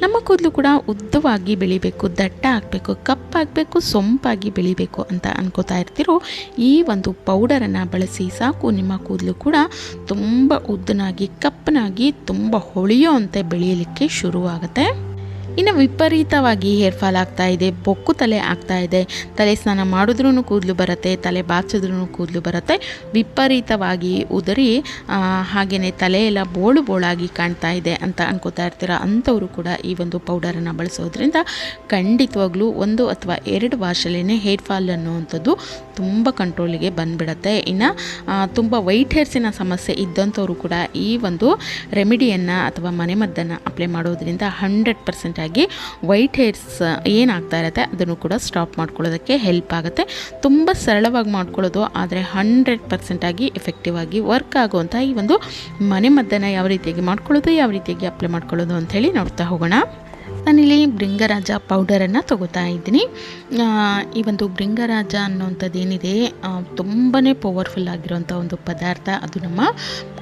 ನಮ್ಮ ಕೂದಲು ಕೂಡ ಉದ್ದವಾಗಿ ಬೆಳಿಬೇಕು, ದಟ್ಟ ಆಗಬೇಕು, ಕಪ್ಪಾಗಬೇಕು, ಸೊಂಪಾಗಿ ಬೆಳಿಬೇಕು ಅಂತ ಅನ್ಕೋತಾ ಇರ್ತಿರೋ, ಈ ಒಂದು ಪೌಡರನ್ನು ಬಳಸಿ ಸಾಕು. ನಿಮ್ಮ ಕೂದಲು ಕೂಡ ತುಂಬ ಉದ್ದನಾಗಿ, ಕಪ್ಪನಾಗಿ, ತುಂಬ ಹೊಳೆಯೋ ಅಂತೆ ಬೆಳೆಯಲಿಕ್ಕೆ ಶುರುವಾಗುತ್ತೆ. ಇನ್ನು ವಿಪರೀತವಾಗಿ ಹೇರ್ ಫಾಲ್ ಆಗ್ತಾ ಇದೆ, ಬೊಕ್ಕು ತಲೆ ಆಗ್ತಾ ಇದೆ. ತಲೆ ಸ್ನಾನ ಮಾಡಿದ್ರೂ ಕೂದಲು ಬರುತ್ತೆ, ತಲೆ ಬಾಚಿದ್ರೂ ಕೂದಲು ಬರುತ್ತೆ. ವಿಪರೀತವಾಗಿ ಉದರಿ ಹಾಗೆಯೇ ತಲೆಯೆಲ್ಲ ಬೋಳು ಬೋಳಾಗಿ ಕಾಣ್ತಾ ಇದೆ ಅಂತ ಅನ್ಕೋತಾ ಇರ್ತೀರ? ಅಂಥವರು ಕೂಡ ಈ ಒಂದು ಪೌಡರನ್ನು ಬಳಸೋದ್ರಿಂದ ಖಂಡಿತವಾಗ್ಲೂ ಒಂದು ಅಥವಾ ಎರಡು ವಾಶಲ್ಲೇ ಹೇರ್ ಫಾಲ್ ಅನ್ನುವಂಥದ್ದು ತುಂಬ ಕಂಟ್ರೋಲಿಗೆ ಬಂದುಬಿಡತ್ತೆ. ಇನ್ನು ತುಂಬ ವೈಟ್ ಹೇರ್ಸಿನ ಸಮಸ್ಯೆ ಇದ್ದಂಥವರು ಕೂಡ ಈ ಒಂದು ರೆಮಿಡಿಯನ್ನು ಅಥವಾ ಮನೆಮದ್ದನ್ನು ಅಪ್ಲೈ ಮಾಡೋದ್ರಿಂದ ಹಂಡ್ರೆಡ್ ಪರ್ಸೆಂಟ್ ಆಗಿ ವೈಟ್ ಹೇರ್ಸ್ ಏನಾಗ್ತಾ ಇರುತ್ತೆ ಅದನ್ನು ಕೂಡ ಸ್ಟಾಪ್ ಮಾಡ್ಕೊಳ್ಳೋದಕ್ಕೆ ಹೆಲ್ಪ್ ಆಗುತ್ತೆ. ತುಂಬ ಸರಳವಾಗಿ ಮಾಡ್ಕೊಳ್ಳೋದು, ಆದರೆ ಹಂಡ್ರೆಡ್ ಪರ್ಸೆಂಟಾಗಿ ಎಫೆಕ್ಟಿವ್ ಆಗಿ ವರ್ಕ್ ಆಗುವಂಥ ಈ ಒಂದು ಮನೆಮದ್ದನ್ನು ಯಾವ ರೀತಿಯಾಗಿ ಮಾಡ್ಕೊಳ್ಳೋದು, ಯಾವ ರೀತಿಯಾಗಿ ಅಪ್ಲೈ ಮಾಡ್ಕೊಳ್ಳೋದು ಅಂಥೇಳಿ ನೋಡ್ತಾ ಹೋಗೋಣ. ನಾನಿಲ್ಲಿ ಭೃಂಗರಾಜ ಪೌಡರನ್ನು ತಗೋತಾ ಇದ್ದೀನಿ. ಈ ಒಂದು ಭೃಂಗರಾಜ ಅನ್ನೋವಂಥದ್ದು ಏನಿದೆ ತುಂಬಾ ಪವರ್ಫುಲ್ ಆಗಿರುವಂಥ ಒಂದು ಪದಾರ್ಥ. ಅದು ನಮ್ಮ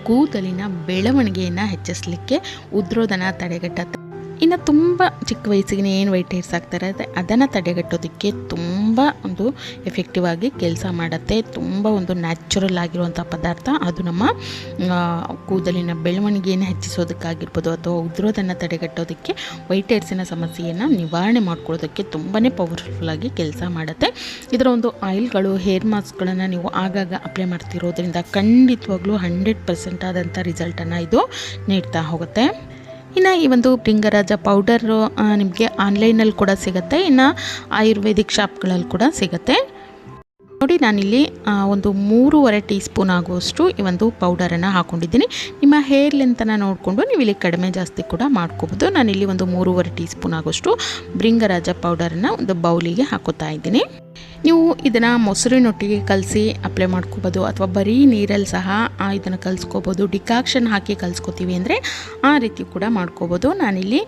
ಕೂದಲಿನ ಬೆಳವಣಿಗೆಯನ್ನು ಹೆಚ್ಚಿಸಲಿಕ್ಕೆ ಉದ್ರೋದನ ತಡೆಗಟ್ಟುತ್ತೆ ಇನ್ನು ತುಂಬ ಚಿಕ್ಕ ವಯಸ್ಸಿಗೆ ಏನು ವೈಟ್ ಹೇರ್ಸ್ ಆಗ್ತಾರೆ ಅದನ್ನು ತಡೆಗಟ್ಟೋದಕ್ಕೆ ತುಂಬ ಒಂದು ಎಫೆಕ್ಟಿವ್ ಆಗಿ ಕೆಲಸ ಮಾಡುತ್ತೆ. ತುಂಬ ಒಂದು ನ್ಯಾಚುರಲ್ ಆಗಿರುವಂಥ ಪದಾರ್ಥ. ಅದು ನಮ್ಮ ಕೂದಲಿನ ಬೆಳವಣಿಗೆಯನ್ನು ಹೆಚ್ಚಿಸೋದಕ್ಕಾಗಿರ್ಬೋದು ಅಥವಾ ಉದುರೋದನ್ನು ತಡೆಗಟ್ಟೋದಕ್ಕೆ ವೈಟ್ ಹೇರ್ಸಿನ ಸಮಸ್ಯೆಯನ್ನು ನಿವಾರಣೆ ಮಾಡ್ಕೊಳ್ಳೋದಕ್ಕೆ ತುಂಬಾ ಪವರ್ಫುಲ್ಲಾಗಿ ಕೆಲಸ ಮಾಡುತ್ತೆ. ಇದರ ಒಂದು ಆಯಿಲ್ಗಳು ಹೇರ್ ಮಾಸ್ಕ್ಗಳನ್ನು ನೀವು ಆಗಾಗ ಅಪ್ಲೈ ಮಾಡ್ತಿರೋದ್ರಿಂದ ಖಂಡಿತವಾಗ್ಲೂ ಹಂಡ್ರೆಡ್ ಪರ್ಸೆಂಟ್ ಆದಂಥ ರಿಸಲ್ಟನ್ನು ಇದು ನೀಡ್ತಾ ಹೋಗುತ್ತೆ. ಇನ್ನು ಈ ಒಂದು ಭೃಂಗರಾಜ ಪೌಡರು ನಿಮಗೆ ಆನ್ಲೈನಲ್ಲಿ ಕೂಡ ಸಿಗುತ್ತೆ. ಇನ್ನು ಆಯುರ್ವೇದಿಕ್ ಶಾಪ್ಗಳಲ್ಲಿ ಕೂಡ ಸಿಗುತ್ತೆ. ನೋಡಿ, ನಾನಿಲ್ಲಿ ಒಂದು ಮೂರುವರೆ ಟೀ ಸ್ಪೂನ್ ಆಗುವಷ್ಟು ಈ ಒಂದು ಪೌಡರನ್ನು ಹಾಕ್ಕೊಂಡಿದ್ದೀನಿ ನಿಮ್ಮ ಹೇರ್ ಲೆಂತನ್ನು ನೋಡಿಕೊಂಡು ನೀವು ಇಲ್ಲಿ ಕಡಿಮೆ ಜಾಸ್ತಿ ಕೂಡ ಮಾಡ್ಕೋಬೋದು. ನಾನಿಲ್ಲಿ ಒಂದು ಮೂರುವರೆ ಟೀ ಸ್ಪೂನ್ ಆಗುವಷ್ಟು ಬ್ರಿಂಗರಾಜ ಪೌಡರನ್ನು ಒಂದು ಬೌಲಿಗೆ ಹಾಕೋತಾ ಇದ್ದೀನಿ. ನೀವು ಇದನ್ನು ಮೊಸರಿನೊಟ್ಟಿಗೆ ಕಲಸಿ ಅಪ್ಲೈ ಮಾಡ್ಕೋಬೋದು, ಅಥವಾ ಬರೀ ನೀರಲ್ಲಿ ಸಹ ಇದನ್ನು ಕಲಿಸ್ಕೋಬೋದು, ಡಿಕಾಕ್ಷನ್ ಹಾಕಿ ಕಲಿಸ್ಕೋತೀವಿ ಅಂದರೆ ಆ ರೀತಿ ಕೂಡ ಮಾಡ್ಕೋಬೋದು. ನಾನಿಲ್ಲಿ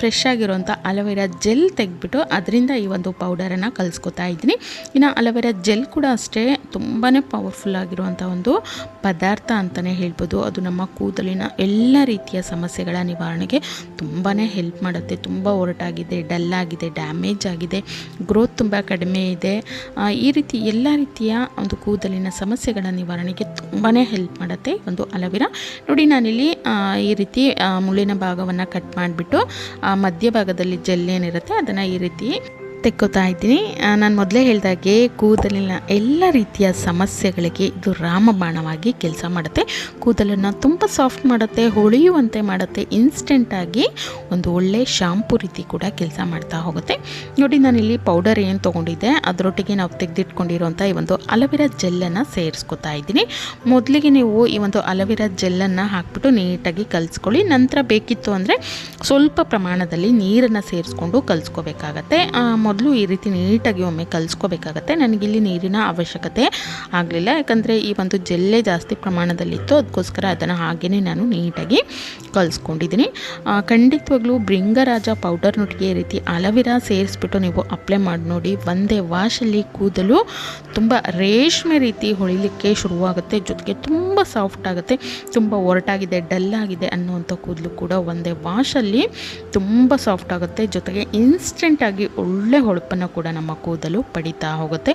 ಫ್ರೆಶ್ ಆಗಿರೋಂಥ ಅಲೋವೆರಾ ಜೆಲ್ ತೆಗೆದ್ಬಿಟ್ಟು ಅದರಿಂದ ಈ ಒಂದು ಪೌಡರನ್ನು ಕಲಿಸ್ಕೊತಾ ಇದ್ದೀನಿ. ಇನ್ನು ಅಲೋವೆರಾ ಜೆಲ್ ಕೂಡ ಅಷ್ಟೇ ತುಂಬಾ ಪವರ್ಫುಲ್ ಆಗಿರುವಂಥ ಒಂದು ಪದಾರ್ಥ ಅಂತಲೇ ಹೇಳ್ಬೋದು. ಅದು ನಮ್ಮ ಕೂದಲಿನ ಎಲ್ಲ ರೀತಿಯ ಸಮಸ್ಯೆಗಳ ನಿವಾರಣೆಗೆ ತುಂಬಾ ಹೆಲ್ಪ್ ಮಾಡುತ್ತೆ. ತುಂಬ ಒರಟಾಗಿದೆ ಡಲ್ ಆಗಿದೆ ಡ್ಯಾಮೇಜ್ ಆಗಿದೆ ಗ್ರೋತ್ ತುಂಬ ಕಡಿಮೆ ಇದೆ. ಈ ರೀತಿ ಎಲ್ಲ ರೀತಿಯ ಒಂದು ಕೂದಲಿನ ಸಮಸ್ಯೆಗಳ ನಿವಾರಣೆಗೆ ತುಂಬಾ ಹೆಲ್ಪ್ ಮಾಡುತ್ತೆ ಒಂದು ಅಲವಿರ. ನೋಡಿ, ನಾನಿಲ್ಲಿ ಈ ರೀತಿ ಮುಳ್ಳಿನ ಭಾಗವನ್ನು ಕಟ್ ಮಾಡಿಬಿಟ್ಟು ಮಧ್ಯಭಾಗದಲ್ಲಿ ಜೆಲ್ ಏನಿರುತ್ತೆ, ಅದನ್ನು ಈ ರೀತಿ ತೆಕ್ಕೋತಾ ಇದ್ದೀನಿ ನಾನು ಮೊದಲೇ ಹೇಳಿದಾಗೆ ಕೂದಲಿನ ಎಲ್ಲ ರೀತಿಯ ಸಮಸ್ಯೆಗಳಿಗೆ ಇದು ರಾಮಬಾಣವಾಗಿ ಕೆಲಸ ಮಾಡುತ್ತೆ. ಕೂದಲನ್ನು ತುಂಬ ಸಾಫ್ಟ್ ಮಾಡುತ್ತೆ, ಹೊಳೆಯುವಂತೆ ಮಾಡುತ್ತೆ. ಇನ್ಸ್ಟೆಂಟಾಗಿ ಒಂದು ಒಳ್ಳೆ ಶಾಂಪು ರೀತಿ ಕೂಡ ಕೆಲಸ ಮಾಡ್ತಾ ಹೋಗುತ್ತೆ. ನೋಡಿ, ನಾನಿಲ್ಲಿ ಪೌಡರ್ ಏನು ತೊಗೊಂಡಿದ್ದೆ, ಅದರೊಟ್ಟಿಗೆ ನಾವು ತೆಗೆದಿಟ್ಕೊಂಡಿರುವಂಥ ಈ ಒಂದು ಅಲವಿರ ಜೆಲ್ಲನ್ನು ಸೇರಿಸ್ಕೊತಾ ಇದ್ದೀನಿ. ಮೊದಲಿಗೆ ನೀವು ಈ ಒಂದು ಅಲವಿರ ಜೆಲ್ಲನ್ನು ಹಾಕ್ಬಿಟ್ಟು ನೀಟಾಗಿ ಕಲಿಸ್ಕೊಳ್ಳಿ. ನಂತರ ಬೇಕಿತ್ತು ಅಂದರೆ ಸ್ವಲ್ಪ ಪ್ರಮಾಣದಲ್ಲಿ ನೀರನ್ನು ಸೇರಿಸ್ಕೊಂಡು ಕಲಿಸ್ಕೋಬೇಕಾಗತ್ತೆ. ಮೊದಲು ಈ ರೀತಿ ನೀಟಾಗಿ ಒಮ್ಮೆ ಕಲಿಸ್ಕೋಬೇಕಾಗತ್ತೆ. ನನಗಿಲ್ಲಿ ನೀರಿನ ಅವಶ್ಯಕತೆ ಆಗಲಿಲ್ಲ. ಯಾಕಂದರೆ ಈ ಒಂದು ಜೆಲ್ಲೆ ಜಾಸ್ತಿ ಪ್ರಮಾಣದಲ್ಲಿತ್ತು. ಅದಕ್ಕೋಸ್ಕರ ಅದನ್ನು ಹಾಗೆಯೇ ನಾನು ನೀಟಾಗಿ ಕಲಿಸ್ಕೊಂಡಿದ್ದೀನಿ. ಖಂಡಿತವಾಗ್ಲೂ ಭೃಂಗರಾಜ ಪೌಡರ್ನೊಟ್ಟಿಗೆ ಈ ರೀತಿ ಅಲವಿರಾ ಸೇರಿಸ್ಬಿಟ್ಟು ನೀವು ಅಪ್ಲೈ ಮಾಡಿ ನೋಡಿ, ಒಂದೇ ವಾಶಲ್ಲಿ ಕೂದಲು ತುಂಬ ರೇಷ್ಮೆ ರೀತಿ ಹೊಳಿಲಿಕ್ಕೆ ಶುರುವಾಗುತ್ತೆ. ಜೊತೆಗೆ ತುಂಬ ಸಾಫ್ಟ್ ಆಗುತ್ತೆ, ತುಂಬ ಒರಟಾಗಿದೆ ಡಲ್ ಆಗಿದೆ ಅನ್ನುವಂಥ ಕೂದಲು ಕೂಡ ಒಂದೇ ವಾಶಲ್ಲಿ ತುಂಬ ಸಾಫ್ಟ್ ಆಗುತ್ತೆ. ಜೊತೆಗೆ ಇನ್ಸ್ಟೆಂಟಾಗಿ ಒಳ್ಳೆ ಹೊಳಪನ್ನು ಕೂಡ ನಮ್ಮ ಕೂದಲು ಪಡಿತಾ ಹೋಗುತ್ತೆ.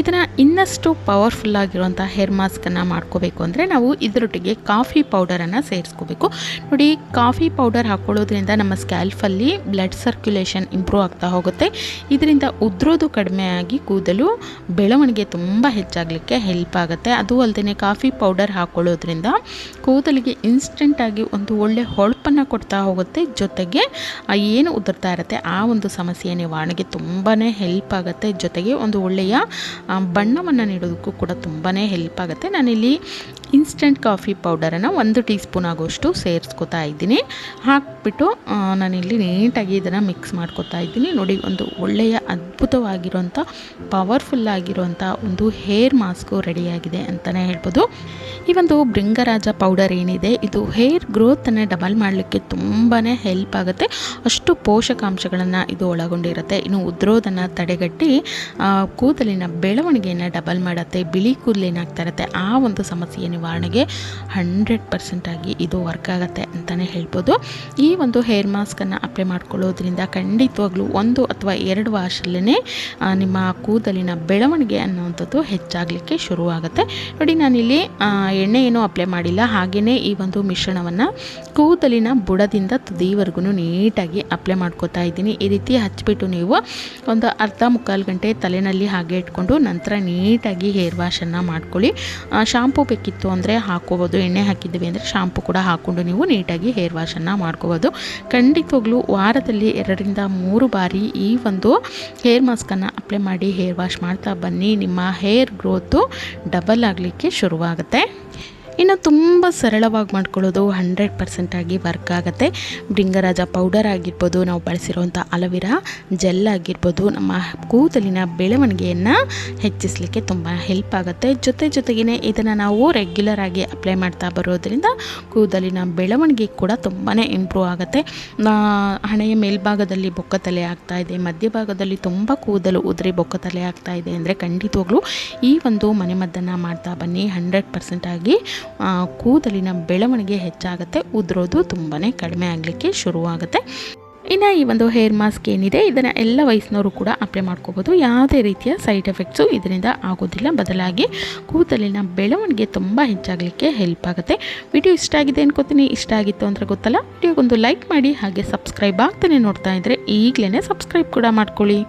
ಇದನ್ನು ಇನ್ನಷ್ಟು ಪವರ್ಫುಲ್ ಆಗಿರುವಂಥ ಹೇರ್ ಮಾಸ್ಕನ್ನು ಮಾಡ್ಕೋಬೇಕು ಅಂದರೆ ನಾವು ಇದರೊಟ್ಟಿಗೆ ಕಾಫಿ ಪೌಡರನ್ನು ಸೇರಿಸ್ಕೋಬೇಕು. ನೋಡಿ, ಕಾಫಿ ಪೌಡರ್ ಹಾಕ್ಕೊಳ್ಳೋದ್ರಿಂದ ನಮ್ಮ ಸ್ಕ್ಯಾಲ್ಫಲ್ಲಿ ಬ್ಲಡ್ ಸರ್ಕ್ಯುಲೇಷನ್ ಇಂಪ್ರೂವ್ ಆಗ್ತಾ ಹೋಗುತ್ತೆ. ಇದರಿಂದ ಉದ್ರೋದು ಕಡಿಮೆ ಆಗಿ ಕೂದಲು ಬೆಳವಣಿಗೆ ತುಂಬ ಹೆಚ್ಚಾಗಲಿಕ್ಕೆ ಹೆಲ್ಪ್ ಆಗುತ್ತೆ. ಅದು ಅಲ್ಲದೆ ಕಾಫಿ ಪೌಡರ್ ಹಾಕ್ಕೊಳ್ಳೋದ್ರಿಂದ ಕೂದಲಿಗೆ ಇನ್ಸ್ಟೆಂಟಾಗಿ ಒಂದು ಒಳ್ಳೆ ಹೊಳಪನ್ನು ಕೊಡ್ತಾ ಹೋಗುತ್ತೆ. ಜೊತೆಗೆ ಏನು ಉದುರ್ತಾ ಇರುತ್ತೆ, ಆ ಒಂದು ಸಮಸ್ಯೆ ನಿವಾರಣೆಗೆ ತುಂಬಾ ಹೆಲ್ಪ್ ಆಗುತ್ತೆ. ಜೊತೆಗೆ ಒಂದು ಒಳ್ಳೆಯ ಬಣ್ಣವನ್ನು ನೀಡೋದಕ್ಕೂ ಕೂಡ ತುಂಬಾ ಹೆಲ್ಪ್ ಆಗುತ್ತೆ. ನಾನಿಲ್ಲಿ ಇನ್ಸ್ಟೆಂಟ್ ಕಾಫಿ ಪೌಡರನ್ನು ಒಂದು ಟೀ ಸ್ಪೂನ್ ಆಗೋಷ್ಟು ಸೇರಿಸ್ಕೊತಾ ಇದ್ದೀನಿ. ಹಾಕ್ಬಿಟ್ಟು ನಾನಿಲ್ಲಿ ನೀಟಾಗಿ ಇದನ್ನು ಮಿಕ್ಸ್ ಮಾಡ್ಕೊತಾ ಇದ್ದೀನಿ. ನೋಡಿ, ಒಂದು ಒಳ್ಳೆಯ ಅದ್ಭುತವಾಗಿರುವಂಥ ಪವರ್ಫುಲ್ ಆಗಿರುವಂಥ ಒಂದು ಹೇರ್ ಮಾಸ್ಕು ರೆಡಿಯಾಗಿದೆ ಅಂತಲೇ ಹೇಳ್ಬೋದು. ಈ ಒಂದು ಭೃಂಗರಾಜ ಪೌಡರ್ ಏನಿದೆ, ಇದು ಹೇರ್ ಗ್ರೋತನ್ನು ಡಬಲ್ ಮಾಡಲಿಕ್ಕೆ ತುಂಬಾ ಹೆಲ್ಪ್ ಆಗುತ್ತೆ. ಅಷ್ಟು ಪೋಷಕಾಂಶಗಳನ್ನು ಇದು ಒಳಗೊಂಡಿರುತ್ತೆ. ಇನ್ನು ಉದ್ರೋದನ್ನು ತಡೆಗಟ್ಟಿ ಕೂದಲಿನ ಬೆಳವಣಿಗೆಯನ್ನು ಡಬಲ್ ಮಾಡುತ್ತೆ, ಬಿಳಿ ಕೂದಲು ಏನಾಗ್ತಾ ಇರುತ್ತೆ, ಆ ಒಂದು ಸಮಸ್ಯೆ ನಿವಾರಣೆಗೆ ಹಂಡ್ರೆಡ್ ಪರ್ಸೆಂಟಾಗಿ ಇದು ವರ್ಕ್ ಆಗುತ್ತೆ ಅಂತಲೇ ಹೇಳ್ಬೋದು. ಈ ಒಂದು ಹೇರ್ ಮಾಸ್ಕನ್ನು ಅಪ್ಲೈ ಮಾಡ್ಕೊಳ್ಳೋದ್ರಿಂದ ಖಂಡಿತವಾಗ್ಲೂ ಒಂದು ಅಥವಾ ಎರಡು ವಾಶಲ್ಲೇ ನಿಮ್ಮ ಕೂದಲಿನ ಬೆಳವಣಿಗೆ ಅನ್ನುವಂಥದ್ದು ಹೆಚ್ಚಾಗಲಿಕ್ಕೆ ಶುರುವಾಗುತ್ತೆ. ನೋಡಿ, ನಾನಿಲ್ಲಿ ಎಣ್ಣೆ ಏನೂ ಅಪ್ಲೈ ಮಾಡಿಲ್ಲ. ಹಾಗೆಯೇ ಈ ಒಂದು ಮಿಶ್ರಣವನ್ನು ಕೂದಲಿನ ಬುಡದಿಂದ ತುದಿವರೆಗೂ ನೀಟಾಗಿ ಅಪ್ಲೈ ಮಾಡ್ಕೋತಾ ಇದ್ದೀನಿ. ಈ ರೀತಿ ಹಚ್ಚಿಬಿಟ್ಟು ನೀವು ಒಂದು ಅರ್ಧ ಮುಕ್ಕಾಲು ಗಂಟೆ ತಲೆನಲ್ಲಿ ಹಾಗೆ ಇಟ್ಕೊಂಡು ನಂತರ ನೀಟಾಗಿ ಹೇರ್ ವಾಶನ್ನು ಮಾಡ್ಕೊಳ್ಳಿ. ಶಾಂಪು ಬೇಕಿತ್ತು ಅಂದರೆ ಹಾಕೋಬೋದು ಎಣ್ಣೆ ಹಾಕಿದ್ದೀವಿ ಅಂದರೆ ಶಾಂಪೂ ಕೂಡ ಹಾಕ್ಕೊಂಡು ನೀವು ನೀಟಾಗಿ ಹೇರ್ ವಾಶನ್ನು ಮಾಡ್ಕೋಬೋದು. ಖಂಡಿತವಾಗ್ಲೂ ವಾರದಲ್ಲಿ ಎರಡರಿಂದ ಮೂರು ಬಾರಿ ಈ ಒಂದು ಹೇರ್ ಮಾಸ್ಕನ್ನು ಅಪ್ಲೈ ಮಾಡಿ ಹೇರ್ ವಾಶ್ ಮಾಡ್ತಾ ಬನ್ನಿ. ನಿಮ್ಮ ಹೇರ್ ಗ್ರೋತು ಡಬಲ್ ಆಗಲಿಕ್ಕೆ ಶುರುವಾಗುತ್ತೆ. ಇನ್ನು ತುಂಬ ಸರಳವಾಗಿ ಮಾಡ್ಕೊಳ್ಳೋದು ಹಂಡ್ರೆಡ್ ಪರ್ಸೆಂಟಾಗಿ ವರ್ಕ್ ಆಗುತ್ತೆ. ಬೃಂಗರಾಜ ಪೌಡರ್ ಆಗಿರ್ಬೋದು, ನಾವು ಬಳಸಿರುವಂಥ ಅಲವಿರಾ ಜೆಲ್ ಆಗಿರ್ಬೋದು, ನಮ್ಮ ಕೂದಲಿನ ಬೆಳವಣಿಗೆಯನ್ನು ಹೆಚ್ಚಿಸಲಿಕ್ಕೆ ತುಂಬ ಹೆಲ್ಪ್ ಆಗುತ್ತೆ. ಜೊತೆ ಜೊತೆಗೇ ಇದನ್ನು ನಾವು ರೆಗ್ಯುಲರ್ ಆಗಿ ಅಪ್ಲೈ ಮಾಡ್ತಾ ಬರೋದ್ರಿಂದ ಕೂದಲಿನ ಬೆಳವಣಿಗೆ ಕೂಡ ತುಂಬಾ ಇಂಪ್ರೂವ್ ಆಗುತ್ತೆ. ಹಣೆಯ ಮೇಲ್ಭಾಗದಲ್ಲಿ ಬೊಕ್ಕ ತಲೆ ಆಗ್ತಾ ಇದೆ ಮಧ್ಯಭಾಗದಲ್ಲಿ ತುಂಬ ಕೂದಲು ಉದುರಿ ಬೊಕ್ಕ ತಲೆ ಆಗ್ತಾ ಇದೆ ಅಂದರೆ ಖಂಡಿತವಾಗ್ಲೂ ಈ ಒಂದು ಮನೆಮದ್ದನ್ನು ಮಾಡ್ತಾ ಬನ್ನಿ. ಹಂಡ್ರೆಡ್ ಪರ್ಸೆಂಟಾಗಿ ಕೂದಲಿನ ಬೆಳವಣಿಗೆ ಹೆಚ್ಚಾಗುತ್ತೆ, ಉದುರೋದು ತುಂಬಾ ಕಡಿಮೆ ಆಗಲಿಕ್ಕೆ ಶುರುವಾಗುತ್ತೆ. ಇನ್ನು ಈ ಒಂದು ಹೇರ್ ಮಾಸ್ಕ್ ಏನಿದೆ, ಇದನ್ನು ಎಲ್ಲ ವಯಸ್ಸಿನವರು ಕೂಡ ಅಪ್ಲೈ ಮಾಡ್ಕೋಬೋದು. ಯಾವುದೇ ರೀತಿಯ ಸೈಡ್ ಎಫೆಕ್ಟ್ಸು ಇದರಿಂದ ಆಗೋದಿಲ್ಲ. ಬದಲಾಗಿ ಕೂದಲಿನ ಬೆಳವಣಿಗೆ ತುಂಬ ಹೆಚ್ಚಾಗಲಿಕ್ಕೆ ಹೆಲ್ಪ್ ಆಗುತ್ತೆ. ವಿಡಿಯೋ ಇಷ್ಟ ಆಗಿದೆ ಅನ್ಕೋತೀನಿ. ಇಷ್ಟ ಆಗಿತ್ತು ಅಂದರೆ ಗೊತ್ತಲ್ಲ, ವಿಡಿಯೋಗೊಂದು ಲೈಕ್ ಮಾಡಿ, ಹಾಗೆ ಸಬ್ಸ್ಕ್ರೈಬ್ ಆಗ್ತಾನೆ ನೋಡ್ತಾ ಇದ್ದರೆ ಈಗಲೇ ಸಬ್ಸ್ಕ್ರೈಬ್ ಕೂಡ ಮಾಡ್ಕೊಳ್ಳಿ.